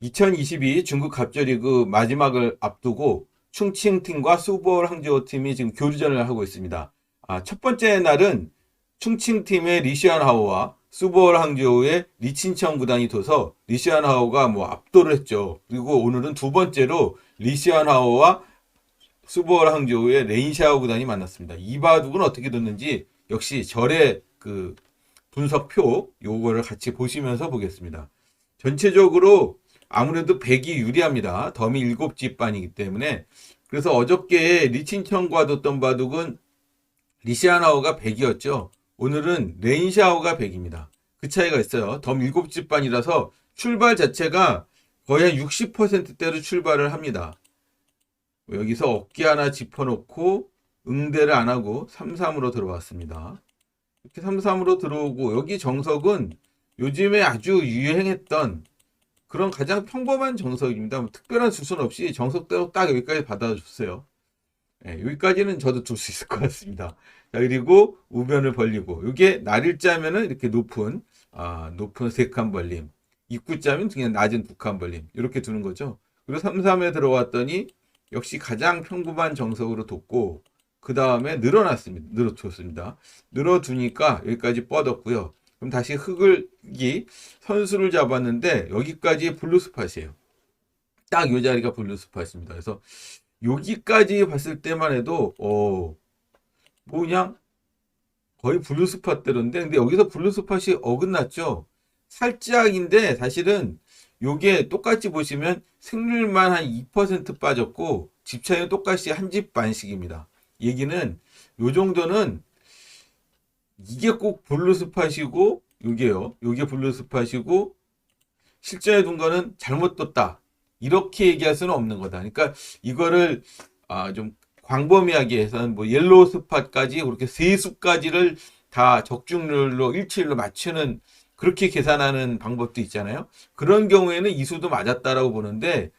2022 중국 갑절리그 마지막을 앞두고 충칭팀과 수보월 항저우 팀이 지금 교류전을 하고 있습니다. 아, 첫 번째 날은 충칭팀의 리시안하오와 수보월 항저우의 리친청 구단이 둬서 리시안하오가 뭐 압도를 했죠. 그리고 오늘은 두 번째로 리시안하오와 수보월 항저우의 레인샤오 구단이 만났습니다. 이 바둑은 어떻게 됐는지 역시 절의 그 분석표 요거를 같이 보시면서 보겠습니다. 전체적으로 아무래도 백이 유리합니다. 덤이 일곱 집반이기 때문에 그래서 어저께 리친청과 뒀던 바둑은 리시아나오가 100이었죠. 오늘은 레인샤오가 100입니다. 그 차이가 있어요. 덤 일곱 집반이라서 출발 자체가 거의 한 60%대로 출발을 합니다. 여기서 어깨 하나 짚어놓고 응대를 안 하고 3-3으로 들어왔습니다. 이렇게 3-3으로 들어오고 여기 정석은 요즘에 아주 유행했던 그런 가장 평범한 정석입니다. 뭐 특별한 수순 없이 정석대로 딱 여기까지 받아줬어요. 예, 여기까지는 저도 둘 수 있을 것 같습니다. 자, 그리고 우변을 벌리고 이게 날일자면은 이렇게 높은 아, 높은 세 칸 벌림. 입구자면 그냥 낮은 두 칸 벌림. 이렇게 두는 거죠. 그리고 3, 3에 들어왔더니 역시 가장 평범한 정석으로 뒀고 그 다음에 늘어났습니다. 늘어뒀습니다. 늘어두니까 여기까지 뻗었고요. 그럼 다시 흙을 이 선수를 잡았는데 여기까지 블루스팟이에요. 딱 이 자리가 블루스팟입니다. 그래서 여기까지 봤을 때만 해도 어, 뭐 그냥 거의 블루스팟대로인데 근데 여기서 블루스팟이 어긋났죠. 살짝인데 사실은 요게 똑같이 보시면 승률만 한 2% 빠졌고 집 차이는 똑같이 한 집 반씩입니다. 얘기는 요 정도는 이게 꼭 블루스팟이고 요게요. 요게 블루스팟이고 둔 거는 잘못 뒀다. 이렇게 얘기할 수는 없는 거다. 그러니까 이거를 아, 좀 광범위하게 해서는 뭐 옐로우 스팟까지 그렇게 세 수까지를 다 적중률로 일치율로 맞추는 그렇게 계산하는 방법도 있잖아요. 그런 경우에는 이 수도 맞았다라고 보는데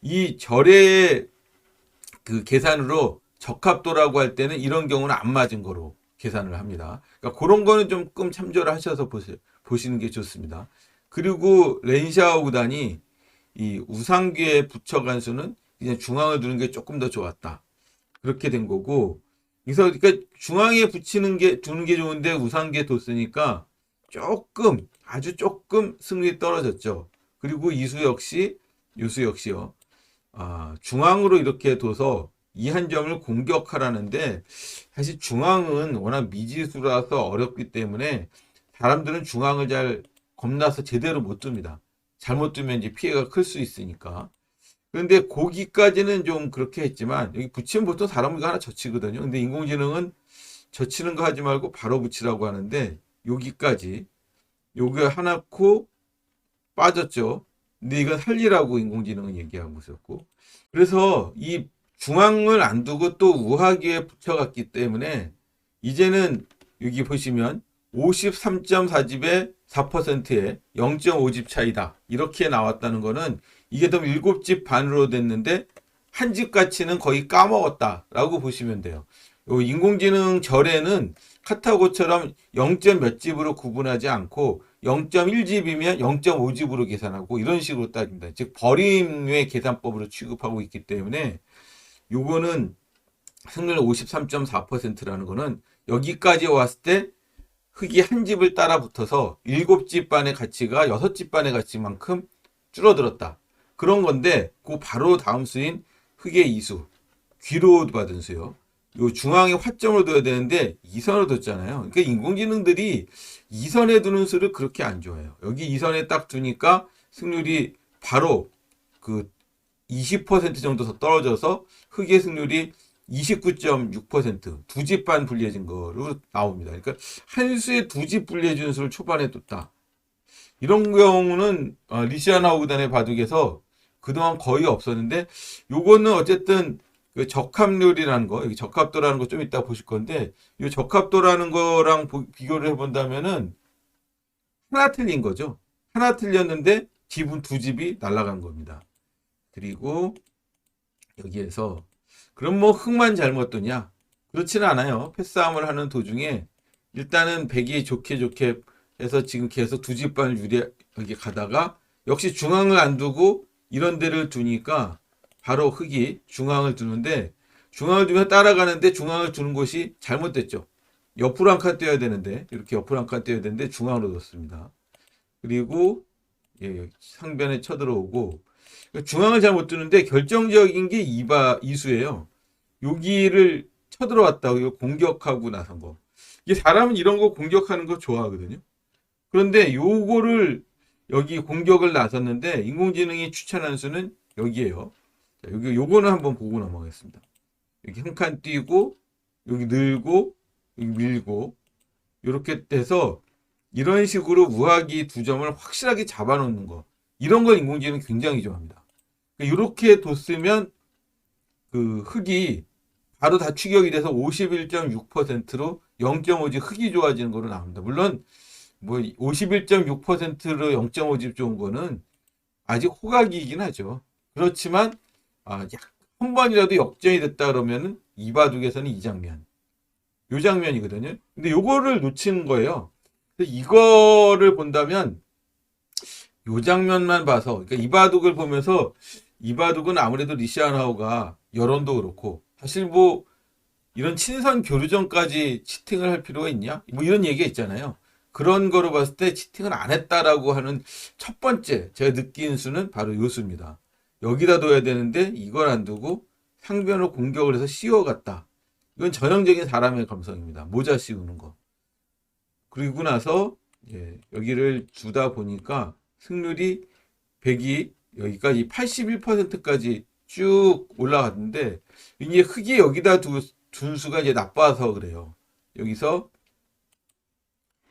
이 절의 그 계산으로 적합도라고 할 때는 이런 경우는 안 맞은 거로 계산을 합니다. 그러니까 그런 거는 조금 참조를 하셔서 보시, 보시는 게 좋습니다. 그리고 렌샤오 구단이 이 우상귀에 붙여간 수는 그냥 중앙을 두는 게 조금 더 좋았다. 그렇게 된 거고. 그래서 그러니까 중앙에 붙이는 게 두는 게 좋은데 우상귀에 뒀으니까 조금 아주 조금 승률이 떨어졌죠. 그리고 이수 역시 유수 역시요. 아, 중앙으로 이렇게 둬서 이 한 점을 공격하라는데 사실 중앙은 워낙 미지수라서 어렵기 때문에 사람들은 중앙을 잘 겁나서 제대로 못 둡니다. 잘못 두면 이제 피해가 클 수 있으니까. 그런데 거기까지는 좀 그렇게 했지만 여기 붙이면 보통 사람이 하나 젖히거든요. 근데 인공지능은 젖히는 거 하지 말고 바로 붙이라고 하는데 여기까지 요게 하나 코 빠졌죠. 근데 이건 살리라고 인공지능은 얘기하고 있었고. 그래서 이 중앙을 안 두고 또 우하기에 붙여갔기 때문에 이제는 여기 보시면 53.4집에 4%의 0.5집 차이다. 이렇게 나왔다는 거는 이게 더 7집 반으로 됐는데 한 집 가치는 거의 까먹었다라고 보시면 돼요. 요 인공지능 절에는 카타고처럼 0. 몇 집으로 구분하지 않고 0.1집이면 0.5집으로 계산하고 이런 식으로 따집니다. 즉 버림의 계산법으로 취급하고 있기 때문에 요거는 승률 53.4%라는 거는 여기까지 왔을 때 흙이 한 집을 따라 붙어서 일곱 집 반의 가치가 여섯 집 반의 가치만큼 줄어들었다. 그런 건데 그 바로 다음 수인 흙의 이수 귀로 받은 수요. 요 중앙에 화점을 둬야 되는데 이선을 뒀잖아요. 그러니까 인공지능들이 이선에 두는 수를 그렇게 안 좋아해요. 여기 이선에 딱 두니까 승률이 바로 그 20% 정도 더 떨어져서 흙의 승률이 29.6%두 집 반 불리해진 거로 나옵니다. 그러니까 한 수에 두 집 불리해진 수를 초반에 뒀다. 이런 경우는 어, 리시아나 구단의 바둑에서 그동안 거의 없었는데 요거는 어쨌든 그 적합률이라는 거, 여기 적합도라는 거 좀 이따 보실 건데 이 적합도라는 거랑 보- 비교를 해본다면은 하나 틀린 거죠. 하나 틀렸는데 집은 두 집이 날아간 겁니다. 그리고 여기에서 그럼 뭐 흙만 잘못 두냐? 그렇지는 않아요. 패싸움을 하는 도중에 일단은 백이 좋게 좋게 해서 지금 계속 두 집반을 유리하게 가다가 역시 중앙을 안 두고 이런 데를 두니까 바로 흙이 중앙을 두는데 중앙을 두면 따라가는데 중앙을 두는 곳이 잘못됐죠. 옆으로 한 칸 떼야 되는데 이렇게 옆으로 한 칸 떼야 되는데 중앙으로 뒀습니다. 그리고 예, 상변에 쳐들어오고 중앙을 잘 못 두는데 결정적인 게 이바 이수예요. 여기를 쳐들어왔다고 공격하고 나선 거. 이게 사람은 이런 거 공격하는 거 좋아하거든요. 그런데 요거를 여기 공격을 나섰는데 인공지능이 추천한 수는 여기에요. 자, 여기 요거는 한번 보고 넘어가겠습니다. 여기 한 칸 띄고 여기 늘고 여기 밀고 이렇게 돼서 이런 식으로 우하기 두 점을 확실하게 잡아놓는 거 이런 걸 인공지능 이 굉장히 좋아합니다. 이렇게 뒀으면 그 흙이 바로 다 추격이 돼서 51.6%로 0.5집 흙이 좋아지는 거로 나옵니다. 물론 뭐 51.6%로 0.5집 좋은 거는 아직 호각이긴 하죠. 그렇지만 아, 약한 번이라도 역전이 됐다 그러면은 이바둑에서는 이 장면, 요 장면이거든요. 근데 요거를 놓치는 거예요. 이거를 본다면 요 장면만 봐서 그러니까 이바둑을 보면서 이바둑은 아무래도 리시아나우가 여론도 그렇고 사실 뭐 이런 친선 교류전까지 치팅을 할 필요가 있냐? 뭐 이런 얘기가 있잖아요. 그런 거로 봤을 때 치팅을 안 했다라고 하는 첫 번째 제가 느낀 수는 바로 요 수입니다. 여기다 둬야 되는데 이걸 안 두고 상변으로 공격을 해서 씌워갔다. 이건 전형적인 사람의 감성입니다. 모자 씌우는 거. 그리고 나서 예, 여기를 두다 보니까 승률이 100이 여기까지 81%까지 쭉 올라갔는데 이게 흙이 여기다 두, 둔 수가 이제 나빠서 그래요. 여기서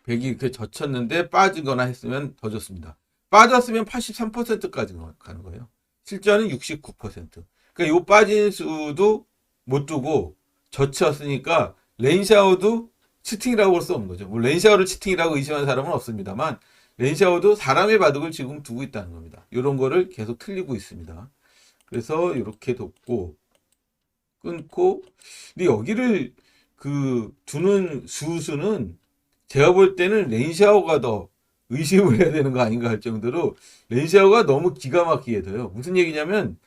100이 이렇게 젖혔는데 빠지거나 했으면 더 좋습니다. 빠졌으면 83%까지 가는 거예요. 실전은 69%. 그러니까 요 빠진 수도 못 두고 젖혔으니까 레인샤워도 치팅이라고 볼 수 없는 거죠. 뭐 레인샤워를 치팅이라고 의심하는 사람은 없습니다만 레인샤워도 사람의 바둑을 지금 두고 있다는 겁니다. 이런 거를 계속 틀리고 있습니다. 그래서 이렇게 뒀고 끊고 근데 여기를 그 두는 수수는 제가 볼 때는 레인샤워가 더 의심을 해야 되는 거 아닌가 할 정도로 렌샤오가 너무 기가 막히게 돼요. 무슨 얘기냐면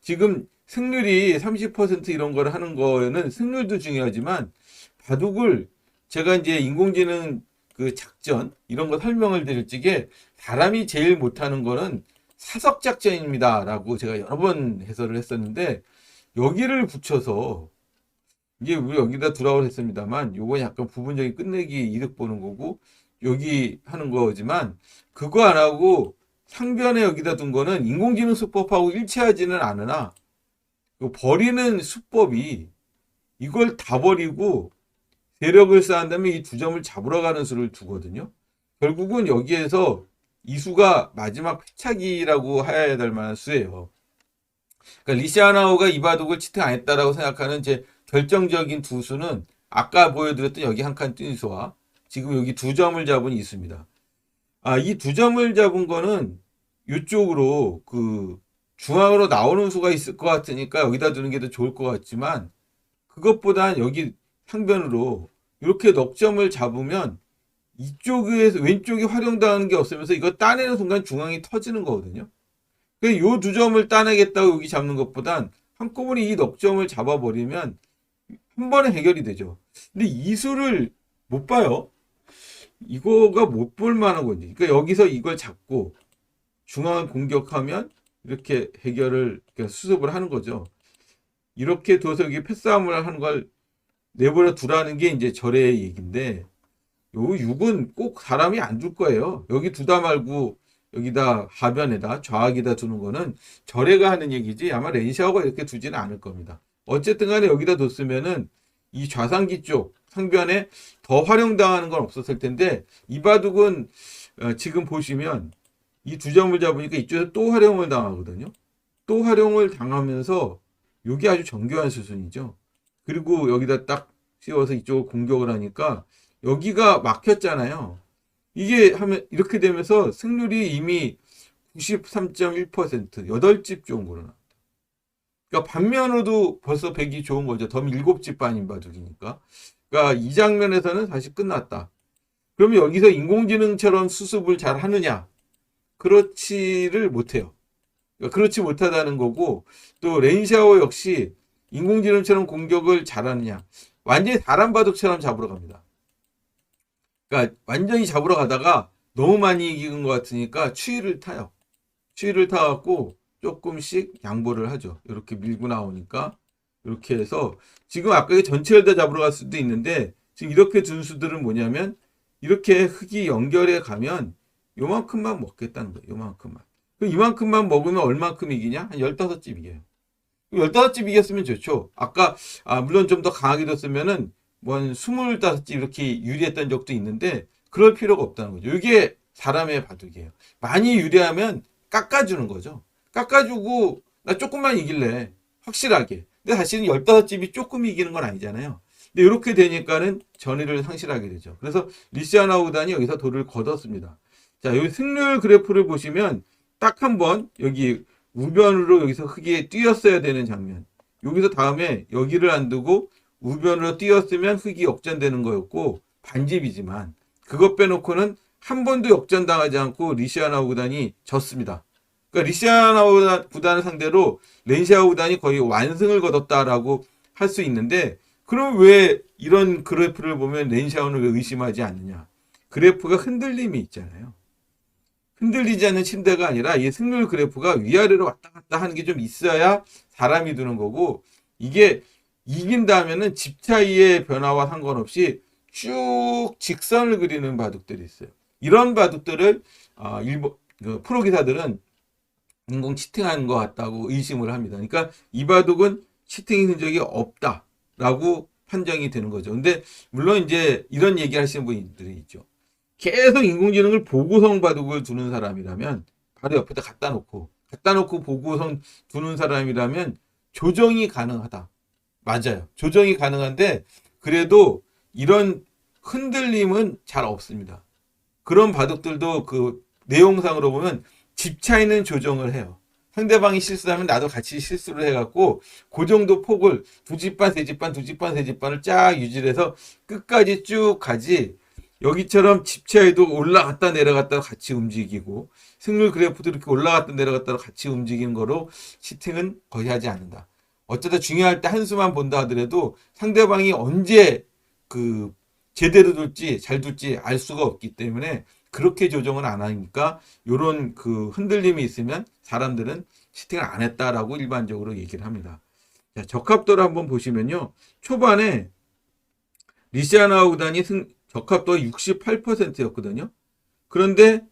지금 승률이 30% 이런 거를 하는 거는 승률도 중요하지만 바둑을 제가 이제 인공지능 그 작전 이런 거 설명을 드릴 적에 사람이 제일 못하는 거는 사석 작전입니다 라고 제가 여러 번 해설을 했었는데 여기를 붙여서 이게 우리 여기다 두라고 했습니다만 요거 약간 부분적인 끝내기 이득 보는 거고 여기 하는 거지만 그거 안 하고 상변에 여기다 둔 거는 인공지능 수법하고 일치하지는 않으나 버리는 수법이 이걸 다 버리고 세력을 쌓은 다음에 이 두 점을 잡으러 가는 수를 두거든요. 결국은 여기에서 이 수가 마지막 패착이라고 해야 될 만한 수예요. 그러니까 리시아나오가 이 바둑을 치팅 안 했다라고 생각하는 제 결정적인 두 수는 아까 보여드렸던 여기 한 칸 뛴 수와 지금 여기 두 점을 잡은 있습니다. 아, 이 두 점을 잡은 거는 이쪽으로 그 중앙으로 나오는 수가 있을 것 같으니까 여기다 두는 게 더 좋을 것 같지만 그것보단 여기 상변으로 이렇게 넉점을 잡으면 이쪽에서 왼쪽이 활용당하는 게 없으면서 이거 따내는 순간 중앙이 터지는 거거든요. 요두 점을 따내겠다고 여기 잡는 것보단 한꺼번에 이 넉점을 잡아버리면 한 번에 해결이 되죠. 근데 이 수를 못 봐요. 이거가 못 볼 만한 건지. 그러니까 여기서 이걸 잡고 중앙을 공격하면 이렇게 해결을 수습을 하는 거죠. 이렇게 둬서 여기 패싸움을 하는 걸 내버려 두라는 게 이제 절의 얘기인데 요 6은 꼭 사람이 안 줄 거예요. 여기 두다 말고 여기다 하변에다 좌악에다 두는 거는 절해가 하는 얘기지 아마 렌시아오가 이렇게 두지는 않을 겁니다. 어쨌든 간에 여기다 뒀으면은 이 좌상기 쪽 상변에 더 활용당하는 건 없었을 텐데 이 바둑은 어, 지금 보시면 이 두 점을 잡으니까 이쪽에서 또 활용을 당하거든요. 또 활용을 당하면서 이게 아주 정교한 수순이죠. 그리고 여기다 딱 씌워서 이쪽을 공격을 하니까 여기가 막혔잖아요. 이게 하면 이렇게 되면서 승률이 이미 93.1% 8집 좋은 거로 나왔다. 그러니까 반면으로도 벌써 100이 좋은 거죠. 덤 7집 반인 바둑이니까. 그러니까 이 장면에서는 사실 끝났다. 그러면 여기서 인공지능처럼 수습을 잘 하느냐? 그렇지를 못해요. 그러니까 그렇지 못하다는 거고 또 렌샤오 역시 인공지능처럼 공격을 잘하느냐 완전히 사람 바둑처럼 잡으러 갑니다. 그러니까 완전히 잡으러 가다가 너무 많이 이긴 것 같으니까 추위를 타요. 추위를 타갖고 조금씩 양보를 하죠. 이렇게 밀고 나오니까 이렇게 해서 지금 아까 그 전체를 다 잡으러 갈 수도 있는데 지금 이렇게 둔 수들은 뭐냐면 이렇게 흙이 연결해 가면 요만큼만 먹겠다는 거예요. 요만큼만. 이만큼만 먹으면 얼만큼 이기냐? 한 15집 이겨요. 15집 이겼으면 좋죠. 아까, 아, 물론 좀 더 강하게 뒀으면은, 뭐, 한 25집 이렇게 유리했던 적도 있는데, 그럴 필요가 없다는 거죠. 이게 사람의 바둑이에요. 많이 유리하면 깎아주는 거죠. 깎아주고, 나 조금만 이길래. 확실하게. 근데 사실은 15집이 조금 이기는 건 아니잖아요. 근데 이렇게 되니까는 전의를 상실하게 되죠. 그래서 리시아나 우단이 여기서 돌을 걷었습니다. 자, 여기 승률 그래프를 보시면 딱 한 번 여기 우변으로 여기서 흙이 뛰었어야 되는 장면. 여기서 다음에 여기를 안 두고 우변으로 뛰었으면 흙이 역전되는 거였고 반집이지만 그것 빼놓고는 한 번도 역전당하지 않고 리시아나 구단이 졌습니다. 그러니까 리시아나 구단- 구단을 상대로 렌시아 구단이 거의 완승을 거뒀다라고 할 수 있는데 그럼 왜 이런 그래프를 보면 렌시아오는 왜 의심하지 않느냐? 그래프가 흔들림이 있잖아요. 흔들리지 않는 침대가 아니라 이 승률 그래프가 위아래로 왔다 갔다 하는 게 좀 있어야 사람이 두는 거고 이게 이긴다면은 집 차이의 변화와 상관없이 쭉 직선을 그리는 바둑들이 있어요. 이런 바둑들을 아, 일본 그 프로 기사들은 인공 치팅한 것 같다고 의심을 합니다. 그러니까 이 바둑은 치팅의 흔적이 없다라고 판정이 되는 거죠. 근데 물론 이제 이런 얘기 하시는 분들이 있죠. 계속 인공지능을 보고성 바둑을 두는 사람이라면 바로 옆에다 갖다 놓고 갖다 놓고 보고성 두는 사람이라면 조정이 가능하다. 맞아요. 조정이 가능한데 그래도 이런 흔들림은 잘 없습니다. 그런 바둑들도 그 내용상으로 보면 집 차이는 조정을 해요. 상대방이 실수하면 나도 같이 실수를 해갖고 그 정도 폭을 두 집반, 세 집반, 두 집반, 세 집반을 쫙 유지를 해서 끝까지 쭉 가지 여기처럼 집 차이도 올라갔다 내려갔다 같이 움직이고 승률 그래프도 이렇게 올라갔다 내려갔다 같이 움직이는 거로 시팅은 거의 하지 않는다. 어쩌다 중요할 때 한 수만 본다 하더라도 상대방이 언제 그 제대로 둘지 잘 둘지 알 수가 없기 때문에 그렇게 조정을 안 하니까 요런 그 흔들림이 있으면 사람들은 시팅을 안 했다라고 일반적으로 얘기를 합니다. 자, 적합도를 한번 보시면요. 초반에 리시아나 우단이 승, 적합도가 68%였거든요. 그런데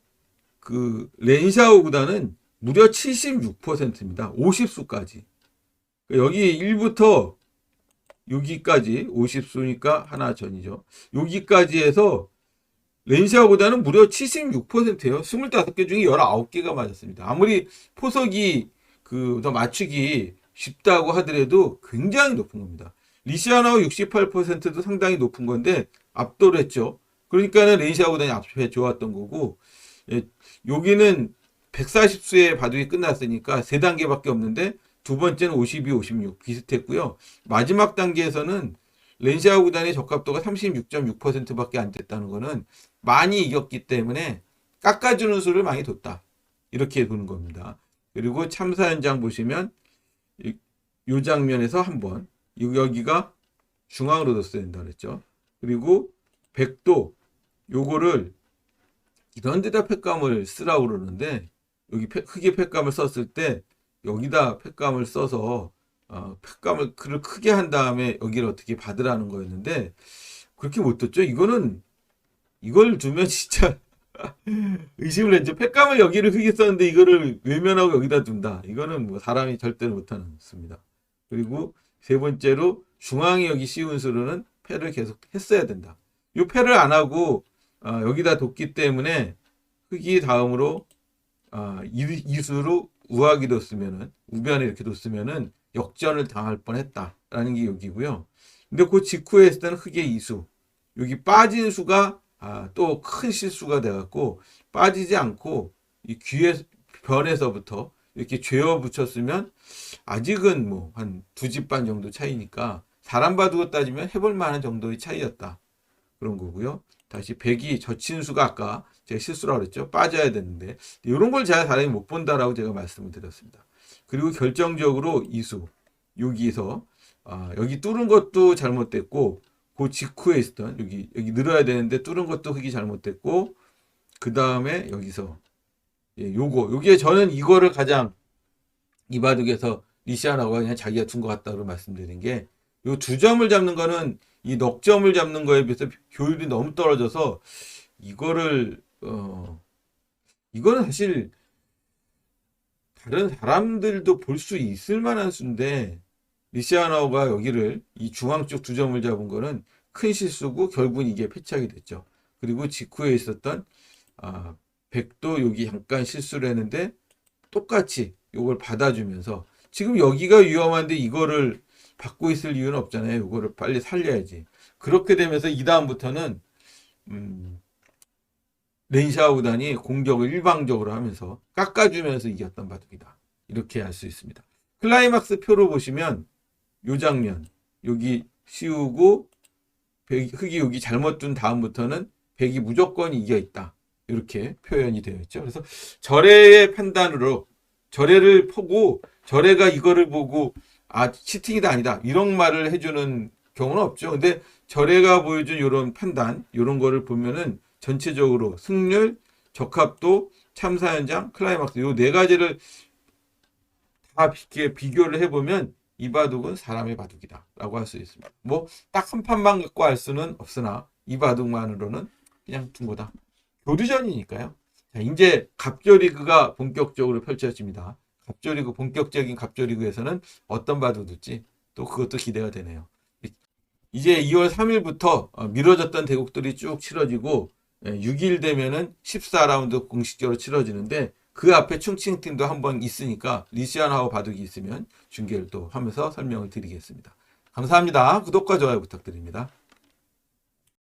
그 렌샤오 구단은 무려 76%입니다. 50수까지. 여기 1부터 여기까지 50수니까 하나 전이죠. 여기까지 해서 렌샤오보다는 무려 76%예요. 25개 중에 19개가 맞았습니다. 아무리 포석이 그더 맞추기 쉽다고 하더라도 굉장히 높은 겁니다. 리시아나오 68%도 상당히 높은 건데 압도를 했죠. 그러니까는 렌샤오보다는 앞에 좋았던 거고 예, 여기는 140수의 바둑이 끝났으니까 세 단계밖에 없는데 두 번째는 52, 56 비슷했고요. 마지막 단계에서는 렌시아 구단의 적합도가 36.6%밖에 안 됐다는 거는 많이 이겼기 때문에 깎아주는 수를 많이 뒀다. 이렇게 보는 겁니다. 그리고 참사 현장 보시면 이, 요 장면에서 한번 여기가 중앙으로 뒀어야 된다 그랬죠. 그리고 백도 요거를 이런 데다 팩감을 쓰라고 그러는데 여기 팩- 흙에 팩감을 썼을 때 여기다 팩감을 써서 어, 팩감을 글을 크게 한 다음에 여기를 어떻게 받으라는 거였는데 그렇게 못 뒀죠. 이거는 이걸 두면 진짜 의심을 했죠. 팩감을 여기를 흙에 썼는데 이거를 외면하고 여기다 둔다. 이거는 뭐 사람이 절대로 못하는 습니다. 그리고 세 번째로 중앙에 여기 씌운 수로는 패를 계속 했어야 된다. 이 패를 안 하고 어, 여기다 뒀기 때문에 흙이 다음으로 아, 이, 이수로 우하기 뒀으면은 우변에 이렇게 뒀으면은 역전을 당할 뻔했다라는 게 여기고요. 근데 그 직후에 했을 때는 흑의 이수 여기 빠진 수가 아, 또 큰 실수가 돼갖고 빠지지 않고 이 귀에 변에서부터 이렇게 죄어 붙였으면 아직은 뭐 한 두 집 반 정도 차이니까 사람 바둑을 따지면 해볼 만한 정도의 차이였다 그런 거고요. 다시 백이 젖힌 수가 아까 제가 실수라고 그랬죠. 빠져야 되는데 이런 걸 제가 사람이 못 본다라고 제가 말씀을 드렸습니다. 그리고 결정적으로 이수 여기서 아, 여기 뚫은 것도 잘못됐고 그 직후에 있었던 여기 여기 늘어야 되는데 뚫은 것도 흙이 잘못됐고 그 다음에 여기서 예, 요거 여기에 저는 이거를 가장 이 바둑에서 리시아나가 그냥 자기가 둔 것 같다고 말씀드린 게 요 두 점을 잡는 거는 이 넉 점을 잡는 거에 비해서 효율이 너무 떨어져서 이거를 어 이거는 사실 다른 사람들도 볼 수 있을 만한 수인데 리시아나가 여기를 이 중앙 쪽 두 점을 잡은 거는 큰 실수고 결국은 이게 패착이 됐죠. 그리고 직후에 있었던 아, 백도 여기 잠깐 실수를 했는데 똑같이 이걸 받아주면서 지금 여기가 위험한데 이거를 받고 있을 이유는 없잖아요. 이거를 빨리 살려야지. 그렇게 되면서 이 다음부터는 음, 렌샤우단이 공격을 일방적으로 하면서 깎아주면서 이겼던 바둑이다. 이렇게 할수 있습니다. 클라이막스 표로 보시면 요 장면 여기 씌우고 백- 흙이 여기 잘못 둔 다음부터는 백이 무조건 이겨 있다. 이렇게 표현이 되어 있죠. 그래서 절에의 판단으로 절에를 보고 절에가 이거를 보고 아 치팅이다 아니다 이런 말을 해주는 경우는 없죠. 근데 절에가 보여준 이런 판단 이런 거를 보면은 전체적으로 승률, 적합도, 참사 현장, 클라이막스 요 네 가지를 다 비- 비교를 해보면 이 바둑은 사람의 바둑이다라고 할 수 있습니다. 뭐 딱 한 판만 갖고 알 수는 없으나 이 바둑만으로는 그냥 둔 거다. 교류전이니까요. 자, 이제 갑조리그가 본격적으로 펼쳐집니다. 갑조리그 본격적인 갑조리그에서는 어떤 바둑 둘지 또 그것도 기대가 되네요. 이- 이제 2월 3일부터 어, 미뤄졌던 대국들이 쭉 치러지고 6일 되면은 14라운드 공식적으로 치러지는데 그 앞에 충칭팀도 한번 있으니까 리시안하고 바둑이 있으면 중계를 또 하면서 설명을 드리겠습니다. 감사합니다. 구독과 좋아요 부탁드립니다.